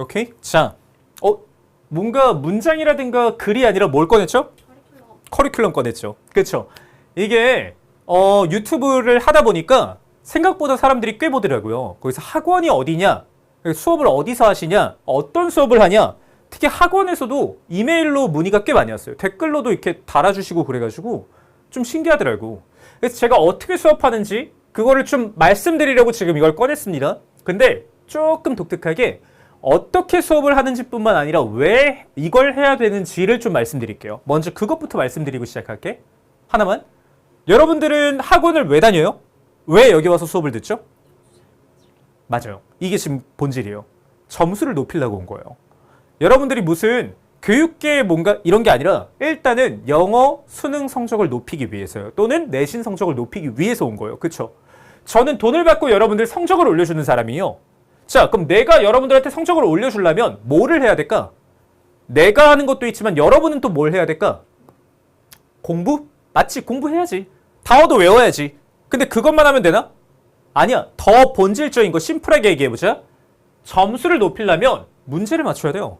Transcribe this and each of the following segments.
오케이. 자, 어 뭔가 문장이라든가 글이 아니라 뭘 꺼냈죠? 커리큘럼 꺼냈죠. 그렇죠. 이게 어, 유튜브를 하다 보니까 생각보다 사람들이 꽤 보더라고요. 거기서 학원이 어디냐, 수업을 어디서 하시냐, 어떤 수업을 하냐. 특히 학원에서도 이메일로 문의가 꽤 많이 왔어요. 댓글로도 이렇게 달아주시고 그래가지고 좀 신기하더라고. 그래서 제가 어떻게 수업하는지 그거를 좀 말씀드리려고 지금 이걸 꺼냈습니다. 근데 조금 독특하게 어떻게 수업을 하는지뿐만 아니라 왜 이걸 해야 되는지를 좀 말씀드릴게요. 먼저 그것부터 말씀드리고 시작할게. 하나만. 여러분들은 학원을 왜 다녀요? 왜 여기 와서 수업을 듣죠? 맞아요. 이게 지금 본질이에요. 점수를 높이려고 온 거예요. 여러분들이 무슨 교육계 뭔가 이런 게 아니라 일단은 영어 수능 성적을 높이기 위해서요. 또는 내신 성적을 높이기 위해서 온 거예요. 그렇죠? 저는 돈을 받고 여러분들 성적을 올려주는 사람이요. 자, 그럼 내가 여러분들한테 성적을 올려주려면 뭐를 해야 될까? 내가 하는 것도 있지만 여러분은 또 뭘 해야 될까? 공부? 맞지? 공부해야지. 단어도 외워야지. 근데 그것만 하면 되나? 아니야. 더 본질적인 거 심플하게 얘기해보자. 점수를 높이려면 문제를 맞춰야 돼요.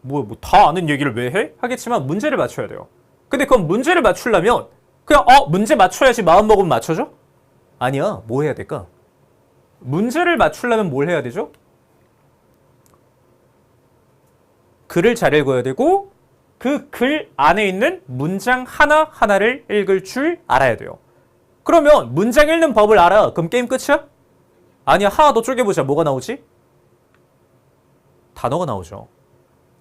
뭐, 뭐, 다 아는 얘기를 왜 해? 하겠지만 문제를 맞춰야 돼요. 근데 그럼 문제를 맞추려면 그냥, 어, 문제 맞춰야지 마음 먹으면 맞춰줘? 아니야. 뭐 해야 될까? 문제를 맞추려면 뭘 해야 되죠? 글을 잘 읽어야 되고 그 글 안에 있는 문장 하나하나를 읽을 줄 알아야 돼요. 그러면 문장 읽는 법을 알아. 그럼 게임 끝이야? 아니야. 하나 더 쪼개보자. 뭐가 나오지? 단어가 나오죠.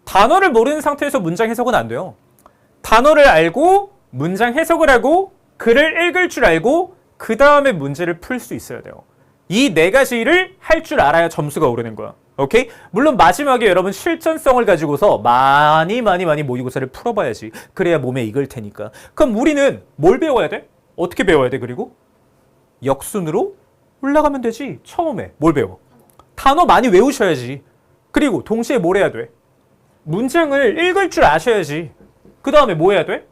단어를 모르는 상태에서 문장 해석은 안 돼요. 단어를 알고 문장 해석을 하고 글을 읽을 줄 알고 그 다음에 문제를 풀 수 있어야 돼요. 이 네 가지를 할 줄 알아야 점수가 오르는 거야. 오케이? 물론 마지막에 여러분 실전성을 가지고서 많이 많이 많이 모의고사를 풀어봐야지. 그래야 몸에 익을 테니까. 그럼 우리는 뭘 배워야 돼? 어떻게 배워야 돼? 그리고 역순으로 올라가면 되지. 처음에 뭘 배워? 단어 많이 외우셔야지. 그리고 동시에 뭘 해야 돼? 문장을 읽을 줄 아셔야지. 그 다음에 뭐 해야 돼?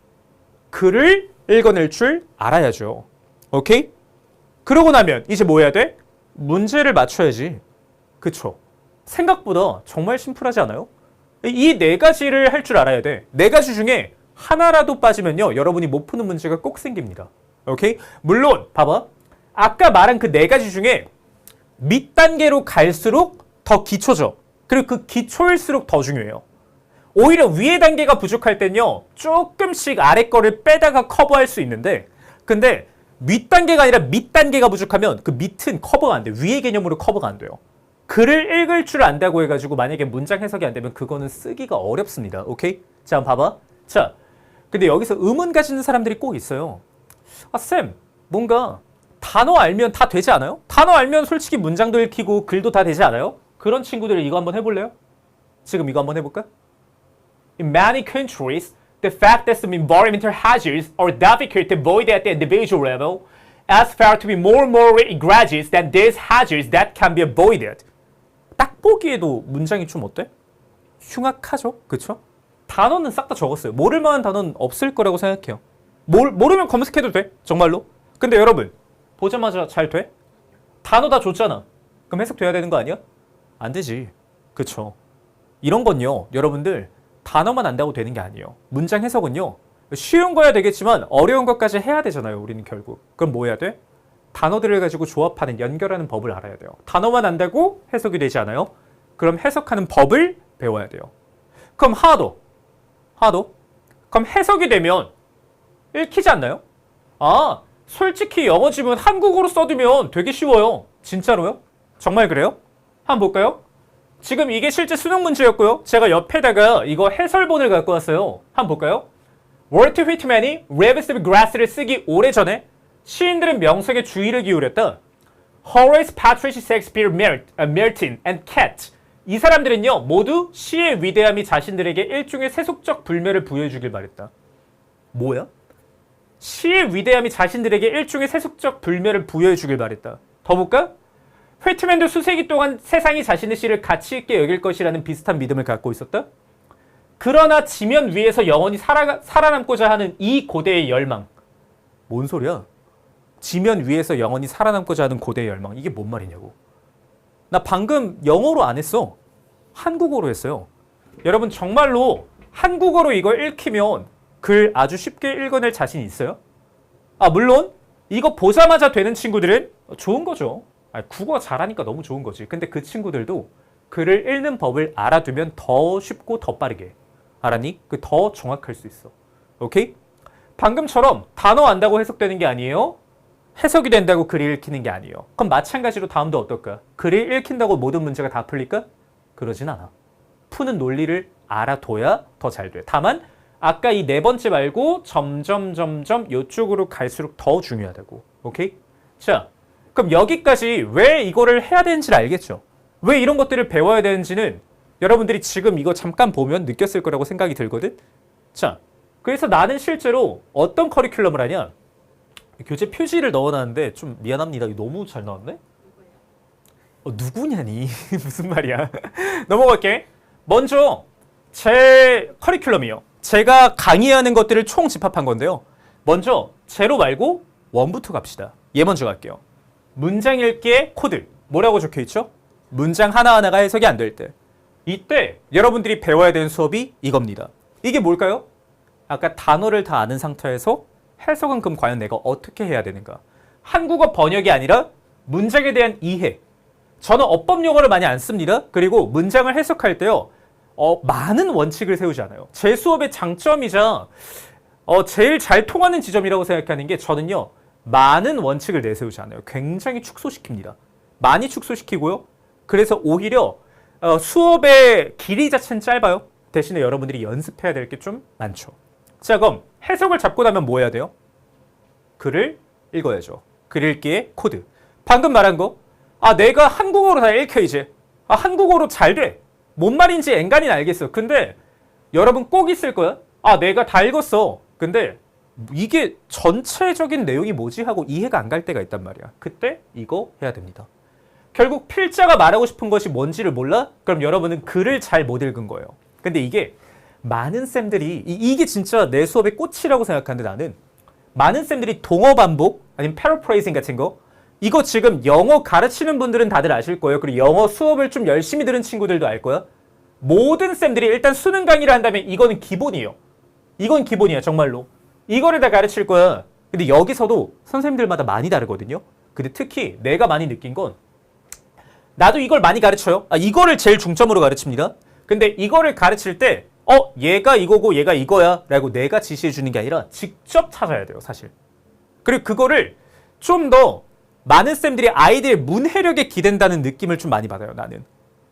글을 읽어낼 줄 알아야죠. 오케이? 그러고 나면 이제 뭐 해야 돼? 문제를 맞춰야지. 그쵸? 생각보다 정말 심플하지 않아요? 이 네 가지를 할 줄 알아야 돼. 네 가지 중에 하나라도 빠지면요. 여러분이 못 푸는 문제가 꼭 생깁니다. 오케이? 물론 봐봐. 아까 말한 그 네 가지 중에 밑단계로 갈수록 더 기초죠. 그리고 그 기초일수록 더 중요해요. 오히려 위의 단계가 부족할 땐요. 조금씩 아래 거를 빼다가 커버할 수 있는데 근데 윗단계가 아니라 밑단계가 부족하면 그 밑은 커버가 안 돼. 위의 개념으로 커버가 안 돼요. 글을 읽을 줄 안다고 해가지고 만약에 문장 해석이 안 되면 그거는 쓰기가 어렵습니다. 오케이? 자, 한번 봐봐. 자, 근데 여기서 의문 가지는 사람들이 꼭 있어요. 아, 쌤, 뭔가 단어 알면 다 되지 않아요? 단어 알면 솔직히 문장도 읽히고 글도 다 되지 않아요? 그런 친구들 이거 한번 해볼래요? 지금 이거 한번 해볼까? In many countries, the fact that some environmental hazards are difficult to avoid at the individual level as far to be more more egregious than these hazards that can be avoided. 딱 보기에도 문장이 좀 어때? 흉악하죠? 그쵸? 단어는 싹 다 적었어요. 모를 만한 단어는 없을 거라고 생각해요. 뭘, 모르면 검색해도 돼. 정말로. 근데 여러분, 보자마자 잘 돼? 단어 다 줬잖아. 그럼 해석돼야 되는 거 아니야? 안 되지. 그쵸? 이런 건요, 여러분들, 단어만 안다고 되는 게 아니에요. 문장 해석은요, 쉬운 거야 되겠지만 어려운 것까지 해야 되잖아요, 우리는 결국. 그럼 뭐 해야 돼? 단어들을 가지고 조합하는, 연결하는 법을 알아야 돼요. 단어만 안다고 해석이 되지 않아요? 그럼 해석하는 법을 배워야 돼요. 그럼 하도, 하도. 그럼 해석이 되면 읽히지 않나요? 아, 솔직히 영어 지문 한국어로 써두면 되게 쉬워요. 진짜로요? 정말 그래요? 한번 볼까요? 지금 이게 실제 수능 문제였고요. 제가 옆에다가 이거 해설본을 갖고 왔어요. 한번 볼까요? 월트 휘트맨이 레비스 그라스를 쓰기 오래전에 시인들은 명성에 주의를 기울였다. Horace, Patricia, Shakespeare, Mil- 아, Milton, and Cat 이 사람들은요 모두 시의 위대함이 자신들에게 일종의 세속적 불멸을 부여해주길 바랬다. 뭐야? 시의 위대함이 자신들에게 일종의 세속적 불멸을 부여해주길 바랬다. 더 볼까? 휘트맨도 수세기 동안 세상이 자신의 시를 가치 있게 여길 것이라는 비슷한 믿음을 갖고 있었다. 그러나 지면 위에서 영원히 살아, 살아남고자 하는 이 고대의 열망. 뭔 소리야? 지면 위에서 영원히 살아남고자 하는 고대의 열망. 이게 뭔 말이냐고. 나 방금 영어로 안 했어. 한국어로 했어요. 여러분 정말로 한국어로 이걸 읽히면 글 아주 쉽게 읽어낼 자신 있어요? 아 물론 이거 보자마자 되는 친구들은 좋은 거죠. 아, 국어 잘하니까 너무 좋은 거지. 근데 그 친구들도 글을 읽는 법을 알아두면 더 쉽고 더 빠르게 알았니? 그 더 정확할 수 있어. 오케이? 방금처럼 단어 안다고 해석되는 게 아니에요. 해석이 된다고 글이 읽히는 게 아니에요. 그럼 마찬가지로 다음도 어떨까? 글이 읽힌다고 모든 문제가 다 풀릴까? 그러진 않아. 푸는 논리를 알아둬야 더 잘 돼. 다만 아까 이 네 번째 말고 점점 점점 이쪽으로 갈수록 더 중요하다고. 오케이? 자, 그럼 여기까지 왜 이거를 해야 되는지를 알겠죠? 왜 이런 것들을 배워야 되는지는 여러분들이 지금 이거 잠깐 보면 느꼈을 거라고 생각이 들거든. 자, 그래서 나는 실제로 어떤 커리큘럼을 하냐? 교재 표지를 넣어놨는데 좀 미안합니다. 너무 잘 나왔네. 어, 누구냐니? 무슨 말이야? 넘어갈게. 먼저 제 커리큘럼이요. 제가 강의하는 것들을 총 집합한 건데요. 먼저 제로 말고 원부터 갑시다. 얘 먼저 갈게요. 문장 읽기의 코드. 뭐라고 적혀 있죠? 문장 하나하나가 해석이 안 될 때. 이때 여러분들이 배워야 되는 수업이 이겁니다. 이게 뭘까요? 아까 단어를 다 아는 상태에서 해석은 그럼 과연 내가 어떻게 해야 되는가? 한국어 번역이 아니라 문장에 대한 이해. 저는 어법 용어를 많이 안 씁니다. 그리고 문장을 해석할 때요. 어, 많은 원칙을 세우지 않아요. 제 수업의 장점이자 어, 제일 잘 통하는 지점이라고 생각하는 게 저는요. 많은 원칙을 내세우지 않아요. 굉장히 축소시킵니다. 많이 축소시키고요. 그래서 오히려 어, 수업의 길이 자체는 짧아요. 대신에 여러분들이 연습해야 될 게 좀 많죠. 자, 그럼 해석을 잡고 나면 뭐 해야 돼요? 글을 읽어야죠. 글 읽기의 코드. 방금 말한 거. 아, 내가 한국어로 다 읽혀 이제. 아, 한국어로 잘 돼. 뭔 말인지 앵간히 알겠어. 근데 여러분 꼭 있을 거야. 아, 내가 다 읽었어. 근데 이게 전체적인 내용이 뭐지 하고 이해가 안 갈 때가 있단 말이야. 그때 이거 해야 됩니다. 결국 필자가 말하고 싶은 것이 뭔지를 몰라? 그럼 여러분은 글을 잘 못 읽은 거예요. 근데 이게 많은 쌤들이 이, 게 진짜 내 수업의 꽃이라고 생각하는데 나는 많은 쌤들이 동어 반복 아니면 패러프레이징 같은 거 이거 지금 영어 가르치는 분들은 다들 아실 거예요. 그리고 영어 수업을 좀 열심히 들은 친구들도 알 거야. 모든 쌤들이 일단 수능 강의를 한다면 이거는 기본이에요. 이건 기본이야 정말로. 이거를 다 가르칠 거야. 근데 여기서도 선생님들마다 많이 다르거든요. 근데 특히 내가 많이 느낀 건 나도 이걸 많이 가르쳐요. 아, 이거를 제일 중점으로 가르칩니다. 근데 이거를 가르칠 때, 어, 얘가 이거고 얘가 이거야. 라고 내가 지시해 주는 게 아니라 직접 찾아야 돼요, 사실. 그리고 그거를 좀 더 많은 쌤들이 아이들의 문해력에 기댄다는 느낌을 좀 많이 받아요, 나는.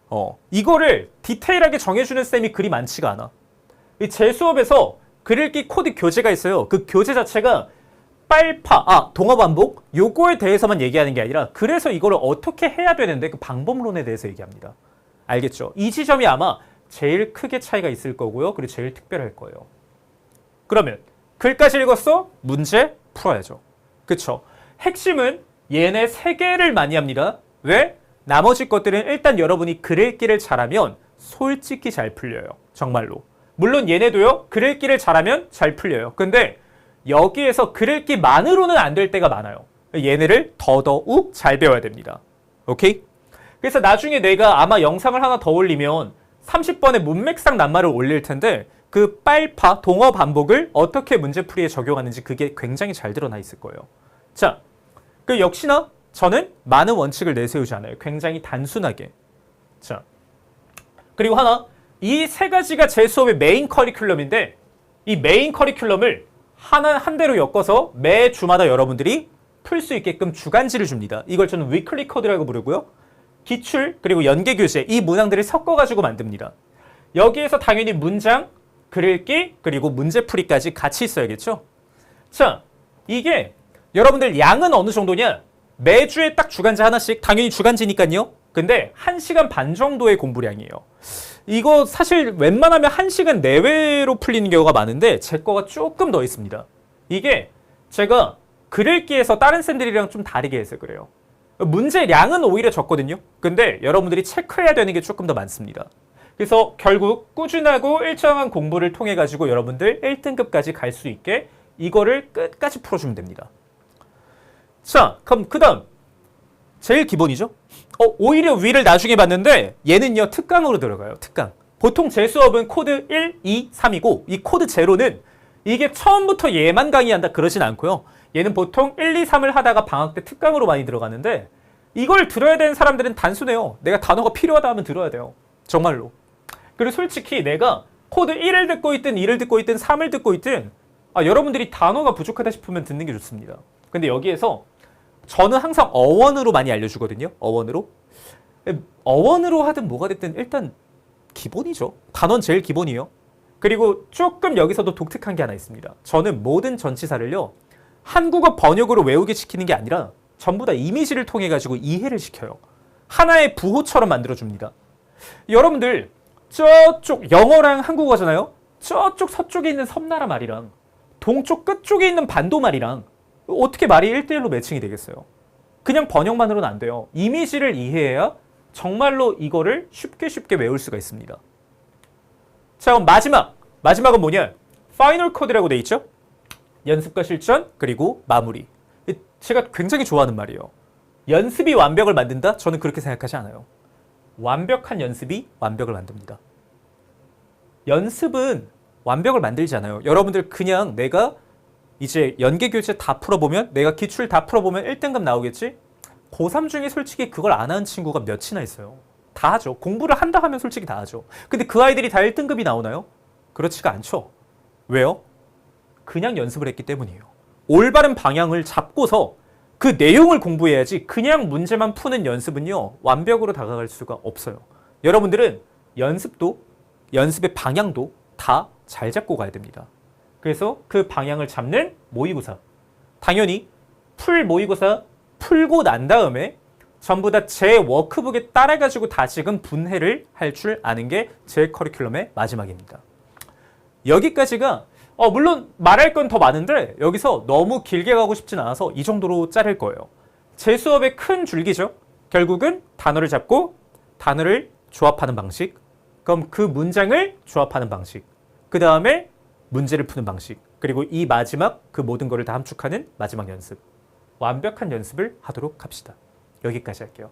어, 이거를 디테일하게 정해주는 쌤이 그리 많지가 않아. 이제 수업에서 글읽기 코드 교재가 있어요. 그 교재 자체가 빨파, 아, 동어 반복? 요거에 대해서만 얘기하는 게 아니라 그래서 이거를 어떻게 해야 되는데 그 방법론에 대해서 얘기합니다. 알겠죠? 이 지점이 아마 제일 크게 차이가 있을 거고요. 그리고 제일 특별할 거예요. 그러면 글까지 읽었어? 문제 풀어야죠. 그쵸? 핵심은 얘네 세 개를 많이 합니다. 왜? 나머지 것들은 일단 여러분이 글 읽기를 잘하면 솔직히 잘 풀려요. 정말로. 물론 얘네도요. 글 읽기를 잘하면 잘 풀려요. 근데 여기에서 글 읽기만으로는 안 될 때가 많아요. 얘네를 더더욱 잘 배워야 됩니다. 오케이? 그래서 나중에 내가 아마 영상을 하나 더 올리면 30번의 문맥상 낱말을 올릴 텐데 그 빨파 동어 반복을 어떻게 문제풀이에 적용하는지 그게 굉장히 잘 드러나 있을 거예요. 자, 그 역시나 저는 많은 원칙을 내세우지 않아요. 굉장히 단순하게. 자, 그리고 하나 이 세 가지가 제 수업의 메인 커리큘럼인데 이 메인 커리큘럼을 하나 한 대로 엮어서 매 주마다 여러분들이 풀 수 있게끔 주간지를 줍니다. 이걸 저는 위클리 코드라고 부르고요. 기출 그리고 연계 교재 이 문항들을 섞어 가지고 만듭니다. 여기에서 당연히 문장, 글 읽기 그리고 문제풀이까지 같이 있어야겠죠. 자, 이게 여러분들 양은 어느 정도냐? 매주에 딱 주간지 하나씩 당연히 주간지니까요. 근데 1시간 반 정도의 공부량이에요. 이거 사실 웬만하면 1시간 내외로 풀리는 경우가 많은데 제 거가 조금 더 있습니다. 이게 제가 글 읽기에서 다른 쌤들이랑 좀 다르게 해서 그래요. 문제량은 오히려 적거든요. 근데 여러분들이 체크해야 되는 게 조금 더 많습니다. 그래서 결국 꾸준하고 일정한 공부를 통해 가지고 여러분들 1등급까지 갈 수 있게 이거를 끝까지 풀어주면 됩니다. 자, 그럼 그 다음 제일 기본이죠. 어, 오히려 위를 나중에 봤는데 얘는요 특강으로 들어가요. 특강. 보통 제 수업은 코드 1, 2, 3이고 이 코드 제로는 이게 처음부터 얘만 강의한다 그러진 않고요. 얘는 보통 1, 2, 3을 하다가 방학 때 특강으로 많이 들어가는데 이걸 들어야 되는 사람들은 단순해요. 내가 단어가 필요하다 하면 들어야 돼요. 정말로. 그리고 솔직히 내가 코드 1을 듣고 있든 2를 듣고 있든 3을 듣고 있든 아, 여러분들이 단어가 부족하다 싶으면 듣는 게 좋습니다. 근데 여기에서 저는 항상 어원으로 많이 알려주거든요. 어원으로. 어원으로 하든 뭐가 됐든 일단 기본이죠. 단원 제일 기본이에요. 그리고 조금 여기서도 독특한 게 하나 있습니다. 저는 모든 전치사를요. 한국어 번역으로 외우게 시키는 게 아니라 전부 다 이미지를 통해 가지고 이해를 시켜요. 하나의 부호처럼 만들어 줍니다. 여러분들 저쪽 영어랑 한국어잖아요. 저쪽 서쪽에 있는 섬나라 말이랑 동쪽 끝쪽에 있는 반도 말이랑 어떻게 말이 1대1로 매칭이 되겠어요? 그냥 번역만으로는 안 돼요. 이미지를 이해해야 정말로 이거를 쉽게 쉽게 외울 수가 있습니다. 자, 그럼 마지막. 마지막은 뭐냐? 파이널 코드라고 돼 있죠? 연습과 실전, 그리고 마무리. 이 제가 굉장히 좋아하는 말이에요. 연습이 완벽을 만든다? 저는 그렇게 생각하지 않아요. 완벽한 연습이 완벽을 만듭니다. 연습은 완벽을 만들지 않아요. 여러분들 그냥 내가 이제 연계 교재 다 풀어보면 내가 기출 다 풀어보면 1등급 나오겠지? 고3 중에 솔직히 그걸 안 하는 친구가 몇이나 있어요. 다 하죠. 공부를 한다 하면 솔직히 다 하죠. 근데 그 아이들이 다 1등급이 나오나요? 그렇지가 않죠. 왜요? 그냥 연습을 했기 때문이에요. 올바른 방향을 잡고서 그 내용을 공부해야지 그냥 문제만 푸는 연습은요, 완벽으로 다가갈 수가 없어요. 여러분들은 연습도, 연습의 방향도 다 잘 잡고 가야 됩니다. 그래서 그 방향을 잡는 모의고사. 당연히 풀 모의고사 풀고 난 다음에 전부 다 제 워크북에 따라가지고 다시금 분해를 할 줄 아는 게 제 커리큘럼의 마지막입니다. 여기까지가 어, 물론 말할 건 더 많은데 여기서 너무 길게 가고 싶진 않아서 이 정도로 자를 거예요. 제 수업의 큰 줄기죠. 결국은 단어를 잡고 단어를 조합하는 방식, 그럼 그 문장을 조합하는 방식, 그 다음에 문제를 푸는 방식, 그리고 이 마지막 그 모든 거를 다 함축하는 마지막 연습. 완벽한 연습을 하도록 합시다. 여기까지 할게요.